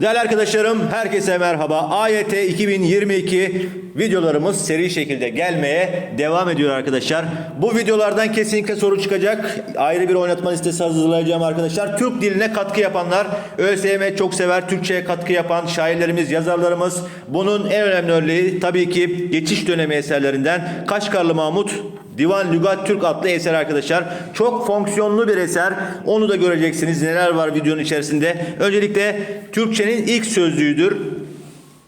Değerli arkadaşlarım, herkese merhaba. AYT 2022 videolarımız seri şekilde gelmeye devam ediyor arkadaşlar. Bu videolardan kesinlikle soru çıkacak. Ayrı bir oynatma listesi hazırlayacağım arkadaşlar. Türk diline katkı yapanlar, ÖSYM çok sever, Türkçe'ye katkı yapan şairlerimiz, yazarlarımız. Bunun en önemli örneği tabii ki geçiş dönemi eserlerinden Kaşgarlı Mahmut Divan Lügat Türk adlı eser arkadaşlar. Çok fonksiyonlu bir eser. Onu da göreceksiniz neler var videonun içerisinde. Öncelikle Türkçenin ilk sözlüğüdür.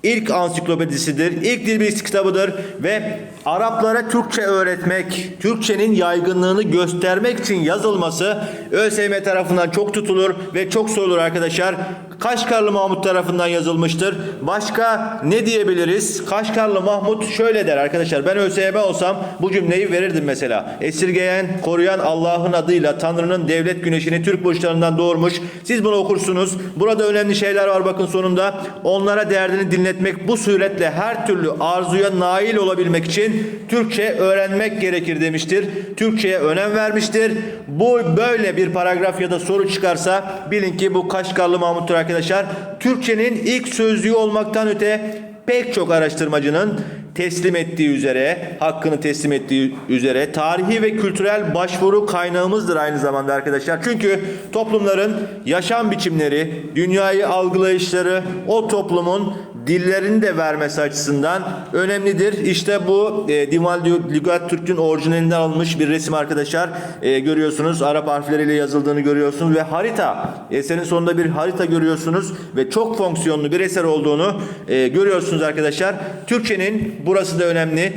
İlk ansiklopedisidir, ilk dil bilgisi kitabıdır ve Araplara Türkçe öğretmek, Türkçenin yaygınlığını göstermek için yazılması ÖSYM tarafından çok tutulur ve çok sorulur arkadaşlar. Kaşgarlı Mahmut tarafından yazılmıştır. Başka ne diyebiliriz? Kaşgarlı Mahmut şöyle der arkadaşlar. Ben ÖSYM olsam bu cümleyi verirdim mesela. Esirgeyen, koruyan Allah'ın adıyla Tanrı'nın devlet güneşini Türk burçlarından doğurmuş. Siz bunu okursunuz. Burada önemli şeyler var bakın sonunda. Onlara derdini dinletmek bu suretle her türlü arzuya nail olabilmek için Türkçe öğrenmek gerekir demiştir. Türkçe'ye önem vermiştir. Bu böyle bir paragraf ya da soru çıkarsa bilin ki bu Kaşgarlı Mahmut'tur arkadaşlar. Türkçenin ilk sözlüğü olmaktan öte pek çok araştırmacının teslim ettiği üzere, hakkını teslim ettiği üzere tarihi ve kültürel başvuru kaynağımızdır aynı zamanda arkadaşlar. Çünkü toplumların yaşam biçimleri, dünyayı algılayışları o toplumun dillerini de vermesi açısından önemlidir. İşte bu e, Divan Lügat Türk'ün orijinalinden alınmış bir resim arkadaşlar. E, görüyorsunuz Arap harfleriyle yazıldığını görüyorsunuz ve harita eserin sonunda bir harita görüyorsunuz ve çok fonksiyonlu bir eser olduğunu e, görüyorsunuz arkadaşlar. Türkçenin burası da önemli.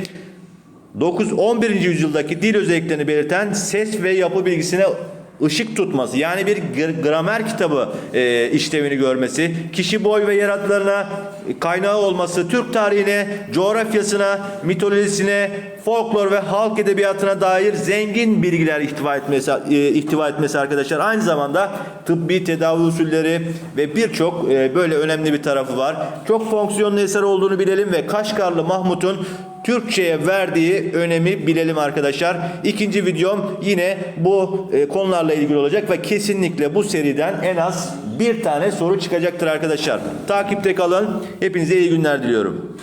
9 11. yüzyıldaki dil özelliklerini belirten ses ve yapı bilgisine ışık tutması yani bir gr- gramer kitabı e, işlevini görmesi, kişi boy ve yer adlarına kaynağı olması, Türk tarihine, coğrafyasına, mitolojisine, folklor ve halk edebiyatına dair zengin bilgiler ihtiva etmesi, e, ihtiva etmesi arkadaşlar. Aynı zamanda tıbbi tedavi usulleri ve birçok e, böyle önemli bir tarafı var. Çok fonksiyonlu eser olduğunu bilelim ve Kaşgarlı Mahmut'un Türkçe'ye verdiği önemi bilelim arkadaşlar. İkinci videom yine bu e, konularla ilgili olacak ve kesinlikle bu seriden en az bir tane soru çıkacaktır arkadaşlar. Takipte kalın. Hepinize iyi günler diliyorum.